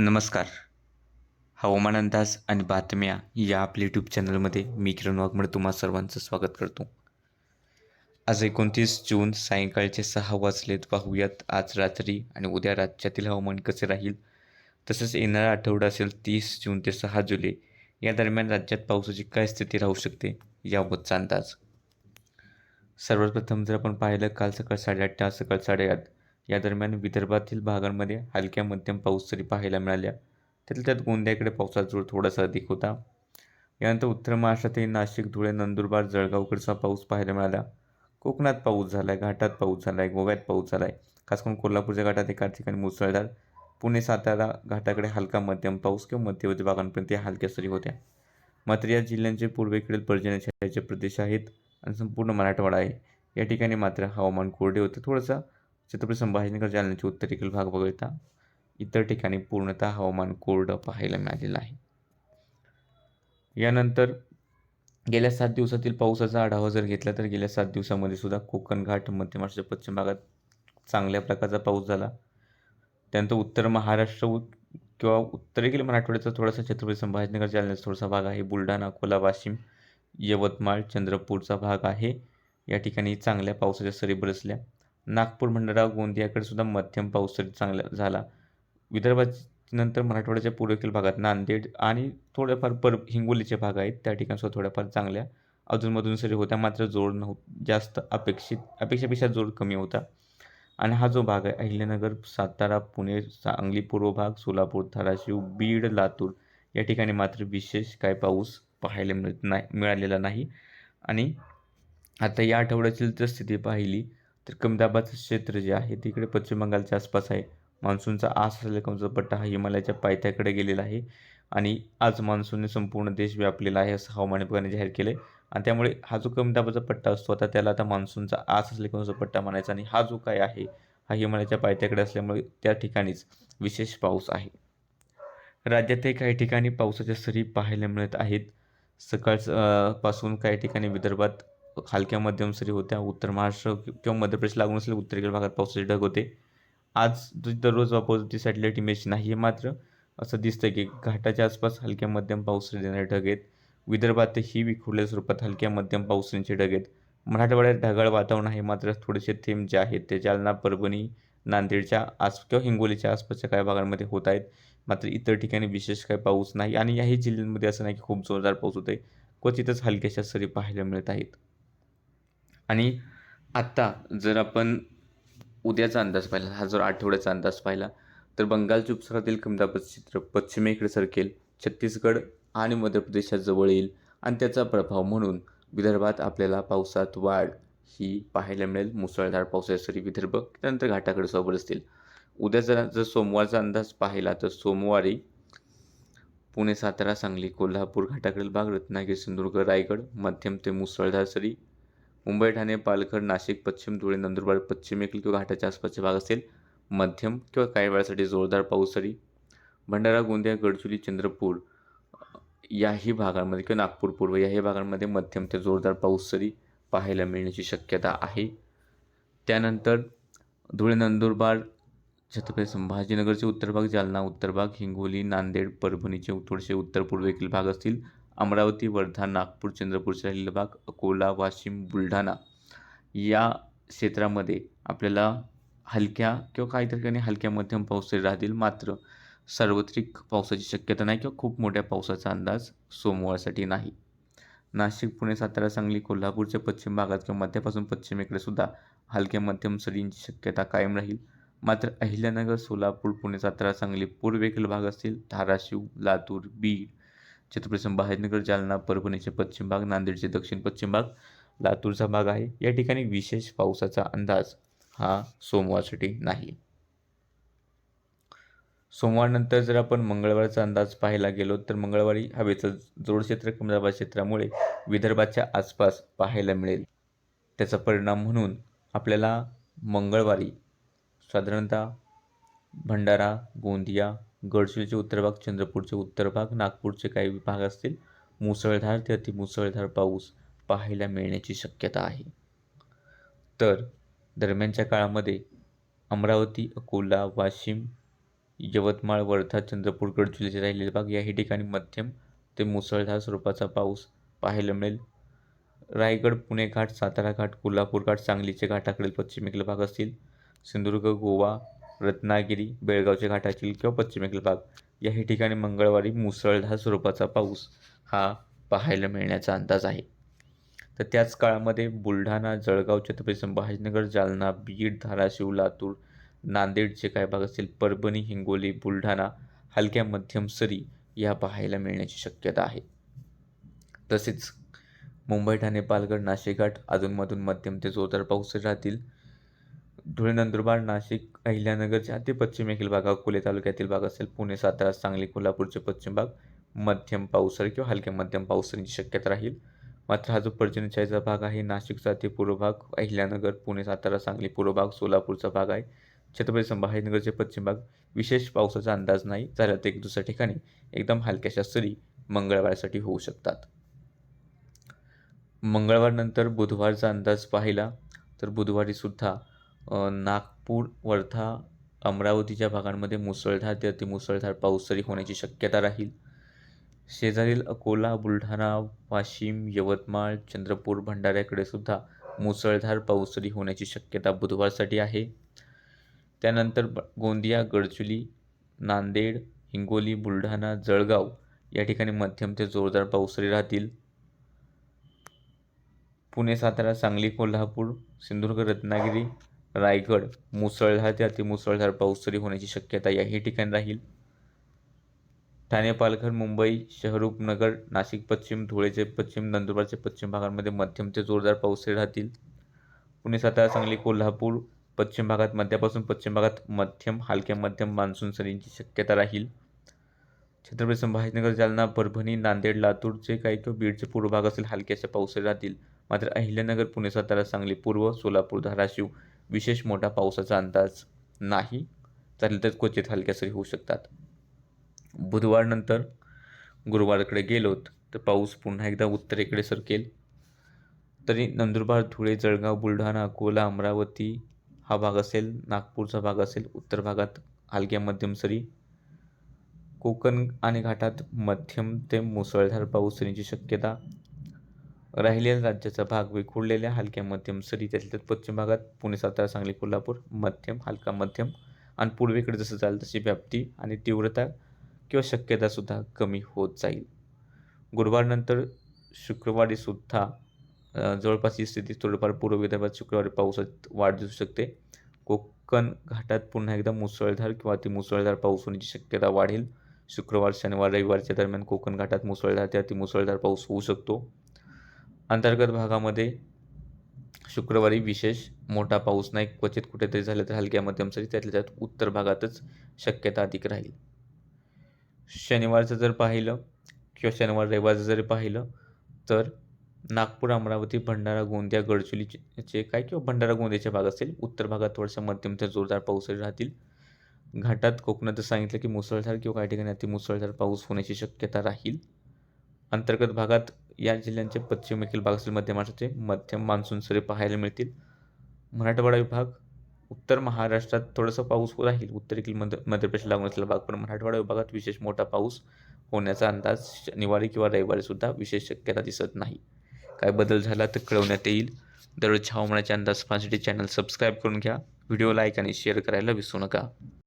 नमस्कार. हवामान अंदाज आणि बातम्या या आपल्या यूट्यूब चॅनलमध्ये मी किरण वाघमडे तुम्हा सर्वांचं स्वागत करतो. आज एकोणतीस जून सायंकाळचे सहा वाजलेत. पाहूयात आज रात्री आणि उद्या राज्यातील हवामान कसे राहील? तसेच येणारा आठवडा असेल तीस जून ते सहा जुलै. या दरम्यान राज्यात पावसाची काय स्थिती राहू शकते? याबाबतचा अंदाज. सर्वात प्रथम जर आपण पाहिलं काल सकाळ साडेआठ ते आज सकाळ साडेआठ. या दरम्यान विदर्भातील भागांमध्ये हलक्या मध्यम पाऊस तरी पाहायला मिळाल्या. त्यातल्या त्यात गोंदियाकडे पावसाचा जोर थोडासा अधिक होता. यानंतर उत्तर महाराष्ट्रातही नाशिक धुळे नंदुरबार जळगावकडचा पाऊस पाहायला मिळाला. कोकणात पाऊस झाला आहे घाटात पाऊस झाला आहे गोव्यात पाऊस झाला आहे खास करून कोल्हापूरच्या घाटात एका ठिकाणी मुसळधार पुणे सातारा घाटाकडे हलका मध्यम पाऊस किंवा मध्यवर्ती भागांपर्यंत या हलक्या सरी होत्या. मात्र या जिल्ह्यांचे पूर्वेकडील पर्जन्यछायाचे प्रदेश आहेत आणि संपूर्ण मराठवाडा आहे. या ठिकाणी मात्र हवामान कोरडे होते. थोडंसं छत्रपती संभाजीनगर जालन्याचे उत्तरेकडील भाग वगळता इतर ठिकाणी पूर्णतः हवामान कोरडं पाहायला मिळालेलं आहे. यानंतर गेल्या सात दिवसातील पावसाचा आढावा जर घेतला तर गेल्या सात दिवसामध्ये सुद्धा कोकण घाट मध्य महाराष्ट्र पश्चिम भागात चांगल्या प्रकारचा पाऊस झाला. त्यानंतर उत्तर महाराष्ट्र किंवा उत्तरेकडील मराठवाड्याचा थोडासा छत्रपती संभाजीनगर जालन्याचा थोडासा भाग आहे. बुलढाणा अकोला वाशिम यवतमाळ चंद्रपूरचा भाग आहे. या ठिकाणी चांगल्या पावसाच्या सरी बरसल्या. नागपूर भंडारा गोंदियाकडे सुद्धा मध्यम पाऊस तरी चांगला झाला. विदर्भानंतर मराठवाड्याच्या पूर्वेकडील भागात नांदेड आणि थोड्याफार पर हिंगोलीचे भाग आहेत. त्या ठिकाणी सुद्धा थोड्याफार चांगल्या अजूनमधून सरी होत्या. मात्र जोड नव्ह जास्त अपेक्षित अपेक्षेपेक्षा जोर कमी होता. आणि हा जो भाग आहे अहिल्यानगर सातारा पुणे सांगली पूर्व भाग सोलापूर धाराशिव बीड लातूर या ठिकाणी मात्र विशेष काय पाऊस पाहायला मिळत नाही मिळालेला नाही. आणि आता या आठवड्याची जर स्थिती पाहिली तर कमी दाबाचं क्षेत्र जे आहे तिकडे पश्चिम बंगालच्या आसपास आहे. मान्सूनचा आस असलेला कमचा पट्टा हा हिमालयाच्या पायथ्याकडे गेलेला आहे आणि आज मान्सूनने संपूर्ण देश व्यापलेला आहे असं हवामान विभागाने जाहीर केलं आहे आणि त्यामुळे हा जो कमी दाबाचा पट्टा असतो आता त्याला आता मान्सूनचा आस असलेला कमचा पट्टा म्हणायचा आणि हा जो काय आहे हा हिमालयाच्या पायथ्याकडे असल्यामुळे त्या ठिकाणीच विशेष पाऊस आहे. राज्यातही काही ठिकाणी पावसाच्या सरी पाहायला मिळत आहेत. सकाळपासून काही ठिकाणी विदर्भात हलक्या मध्यम सरी होत्या उत्तर महाराष्ट्र किंवा मध्य प्रदेश लागून असलेल्या उत्तरेकडील भागात पावसाचे ढग होते. आज दररोज वापरती सॅटेलाईट इमेज नाही आहे मात्र असं दिसतं की घाटाच्या आसपास हलक्या मध्यम पाऊस देणारे ढग आहेत. विदर्भातही विखुरल्या स्वरूपात हलक्या मध्यम पावसांचे ढग आहेत. मराठवाड्यात ढगाळ वातावरण आहे मात्र थोडेसे थेंब जे आहेत ते जालना परभणी नांदेडच्या आस किंवा हिंगोलीच्या आसपासच्या काही भागांमध्ये होत आहेत. मात्र इतर ठिकाणी विशेष काही पाऊस नाही आणि याही जिल्ह्यांमध्ये असं नाही की खूप जोरदार पाऊस होत आहे क्वचितच हलक्याशा सरी पाहायला मिळत आहेत. आणि आत्ता जर आपण उद्याचा अंदाज पाहिला हा जर आठवड्याचा अंदाज पाहिला तर बंगालच्या उपसागरातील कमदाबाद चित्र पश्चिमेकडे सरकेल छत्तीसगड आणि मध्य प्रदेशात जवळ येईल आणि त्याचा प्रभाव म्हणून विदर्भात आपल्याला पावसात वाढ ही पाहायला मिळेल. मुसळधार पावसाच्या सरी विदर्भ त्यानंतर घाटाकडे सोबत असतील. उद्या जर जर सोमवारचा अंदाज पाहिला तर सोमवारी पुणे सातारा सांगली कोल्हापूर घाटाकडील भाग रत्नागिरी सिंधुदुर्ग रायगड मध्यम ते मुसळधार सरी मुंबई ठाणे पालघर नाशिक पश्चिम धुळे नंदुरबार पश्चिमेकडील किंवा घाटाच्या आसपासचे भाग असेल मध्यम किंवा काही वेळासाठी जोरदार पाऊस सरी भंडारा गोंदिया गडचुली चंद्रपूर याही भागांमध्ये किंवा नागपूर पूर्व याही भागांमध्ये मध्यम ते जोरदार पाऊस सरी पाहायला मिळण्याची शक्यता आहे. त्यानंतर धुळे नंदुरबार छत्रपती संभाजीनगरचे उत्तर भाग जालना उत्तर भाग हिंगोली नांदेड परभणीचे थोडेसे उत्तर पूर्वेकडील भाग असतील अमरावती वर्धा नागपूर चंद्रपूरचा राहिलेले भाग अकोला वाशिम बुलढाणा या क्षेत्रामध्ये आपल्याला हलक्या किंवा काही ठिकाणी हलक्या मध्यम पाऊस राहतील. मात्र सार्वत्रिक पावसाची शक्यता नाही किंवा खूप मोठ्या पावसाचा अंदाज सोमवारसाठी नाही. नाशिक पुणे सातारा सांगली कोल्हापूरच्या पश्चिम भागात किंवा मध्यापासून पश्चिमेकडे सुद्धा हलक्या मध्यम सरींची शक्यता कायम राहील. मात्र अहिल्यानगर सोलापूर पुणे सातारा सांगली पूर्वेकडील भाग असतील. धाराशिव लातूर बीड छत्रपती संभाजीनगर जालना परभणीचे पश्चिम भाग नांदेडचे दक्षिण पश्चिम भाग लातूरचा भाग आहे. या ठिकाणी विशेष पावसाचा अंदाज हा सोमवारसाठी नाही. सोमवारनंतर जर आपण मंगळवारचा अंदाज पाहायला गेलो तर मंगळवारी हवेचं जोड क्षेत्र कमी क्षेत्रामुळे विदर्भाच्या आसपास पाहायला मिळेल. त्याचा परिणाम म्हणून आपल्याला मंगळवारी साधारणतः भंडारा गोंदिया गडचिरोलीचे उत्तर भाग चंद्रपूरचे उत्तर भाग नागपूरचे काही भाग असतील. मुसळधार ते अतिमुसळधार पाऊस पाहायला मिळण्याची शक्यता आहे. तर दरम्यानच्या काळामध्ये अमरावती अकोला वाशिम यवतमाळ वर्धा चंद्रपूर गडचिरोलीचे राहिलेले भाग याही ठिकाणी मध्यम ते मुसळधार स्वरूपाचा पाऊस पाहायला मिळेल. रायगड पुणे घाट सातारा घाट कोल्हापूर घाट सांगलीचे घाटाकडील पश्चिमेकडील भाग असतील. सिंधुदुर्ग गोवा रत्नागिरी बेळगावचे घाटातील किंवा पश्चिमेकडील भाग याही ठिकाणी मंगळवारी मुसळधार स्वरूपाचा पाऊस हा पाहायला मिळण्याचा अंदाज आहे. तर त्याच काळामध्ये बुलढाणा जळगाव छत्रपती संभाजीनगर जालना बीड धाराशिव लातूर नांदेडचे काय भाग असतील परभणी हिंगोली बुलढाणा हलक्या मध्यम सरी या पाहायला मिळण्याची शक्यता आहे. तसेच मुंबई ठाणे पालघर नाशिक घाट अधूनमधून मध्यम ते जोरदार पाऊस राहतील. धुळे नंदुरबार नाशिक अहिल्यानगरच्या अति पश्चिमेकडील भाग अकोले तालुक्यातील भाग असेल. पुणे सातारा सांगली कोल्हापूरचे पश्चिम भाग मध्यम पावसाळी किंवा हलक्या मध्यम पावसाची शक्यता राहील. मात्र हा जो पर्जन्यछायेचा भाग आहे नाशिकचा ते पूर्व भाग अहिल्यानगर पुणे सातारा सांगली पूर्व भाग सोलापूरचा भाग आहे. छत्रपती संभाजीनगरचे पश्चिम भाग विशेष पावसाचा अंदाज नाही. झाला तर एक दुसऱ्या ठिकाणी एकदम हलक्याशा सरी मंगळवारसाठी होऊ शकतात. मंगळवारनंतर बुधवारचा अंदाज पाहिला तर बुधवारीसुद्धा नागपूर वर्धा अमरावतीच्या भागांमध्ये मुसळधार ते अतिमुसळधार पाऊस तरी होण्याची शक्यता राहील. शेजारील अकोला बुलढाणा वाशिम यवतमाळ चंद्रपूर भंडाऱ्याकडे सुद्धा मुसळधार पाऊस तरी होण्याची शक्यता बुधवारसाठी आहे. त्यानंतर गोंदिया गडचुली नांदेड हिंगोली बुलढाणा जळगाव या ठिकाणी मध्यम ते जोरदार पावसाळी राहतील. पुणे सातारा सांगली कोल्हापूर सिंधुदुर्ग रत्नागिरी रायगड मुसळधार ते अतिमुसळधार पाऊसरी होण्याची शक्यता याही ठिकाणी राहील. ठाणे पालघर मुंबई शहरूपनगर नाशिक पश्चिम धुळेचे पश्चिम नंदुरबारचे पश्चिम भागांमध्ये मध्यम ते जोरदार पाऊस राहतील. पुणे सातारा सांगली कोल्हापूर पश्चिम भागात मध्यापासून पश्चिम भागात मध्यम हलक्या मध्यम मान्सून सरींची शक्यता राहील. छत्रपती संभाजीनगर जालना परभणी नांदेड लातूरचे काही किंवा बीडचे पूर्व भाग असेल हलक्याच्या पावसाळी राहतील. मात्र अहिल्यानगर पुणे सातारा सांगली पूर्व सोलापूर धाराशिव विशेष मोठा पावसाचा अंदाज नाही चालेल तर क्वचित हलक्या सरी होऊ शकतात. बुधवारनंतर गुरुवारकडे गेलोत तर पाऊस पुन्हा एकदा उत्तरेकडे सरकेल. तरी नंदुरबार धुळे जळगाव बुलढाणा अकोला अमरावती हा भाग असेल नागपूरचा भाग असेल उत्तर भागात हलक्या मध्यम सरी. कोकण आणि घाटात मध्यम ते मुसळधार पाऊस येण्याची शक्यता राहिलेल्या राज्याचा भाग विखुरलेल्या हलक्या मध्यम सरी त्यातल्या पश्चिम भागात पुणे सातारा सांगली कोल्हापूर मध्यम हलका मध्यम आणि पूर्वेकडे जसं जाईल तशी व्याप्ती आणि तीव्रता किंवा शक्यतासुद्धा कमी होत जाईल. गुरुवारनंतर शुक्रवारीसुद्धा जवळपास ही स्थिती थोडंफार पूर्व विदर्भात शुक्रवारी पावसात वाढ दिसू शकते. कोकण घाटात पुन्हा एकदा मुसळधार किंवा अतिमुसळधार पाऊस होण्याची शक्यता वाढेल. शुक्रवार शनिवार रविवारच्या दरम्यान कोकण घाटात मुसळधार ते अतिमुसळधार पाऊस होऊ शकतो. अंतर्गत भागामध्ये शुक्रवारी विशेष मोठा पाऊस नाही क्वचित कुठेतरी झालं तर हलक्या मध्यम सरी त्यातल्या त्यात उत्तर भागातच शक्यता अधिक राहील. शनिवारचं जर पाहिलं किंवा शनिवार रविवारचं जरी पाहिलं तर नागपूर अमरावती भंडारा गोंदिया गडचिरोलीचे काय किंवा भंडारा गोंदियाच्या भाग असेल उत्तर भागात थोडासा मध्यम ते जोरदार पाऊसही राहतील. घाटात कोकणात सांगितलं की मुसळधार किंवा काही ठिकाणी अति मुसळधार पाऊस होण्याची शक्यता राहील. अंतर्गत भागात या जिल्ह्यांचे पश्चिमेकडील भाग असेल मध्य महाराष्ट्राचे मध्यम मान्सून सरी पाहायला मिळतील. मराठवाडा विभाग उत्तर महाराष्ट्रात थोडंसं पाऊस राहील. उत्तरेकडील मध्य मध्य प्रदेश लागून असलेला भाग पण मराठवाडा विभागात विशेष मोठा पाऊस होण्याचा अंदाज शनिवारी किंवा रविवारीसुद्धा विशेष शक्यता दिसत नाही. काय बदल झाला तर कळवण्यात येईल. दररोज हवामानाचे अंदाज पाहण्यासाठी चॅनल सबस्क्राईब करून घ्या. व्हिडिओ लाईक आणि शेअर करायला विसरू नका.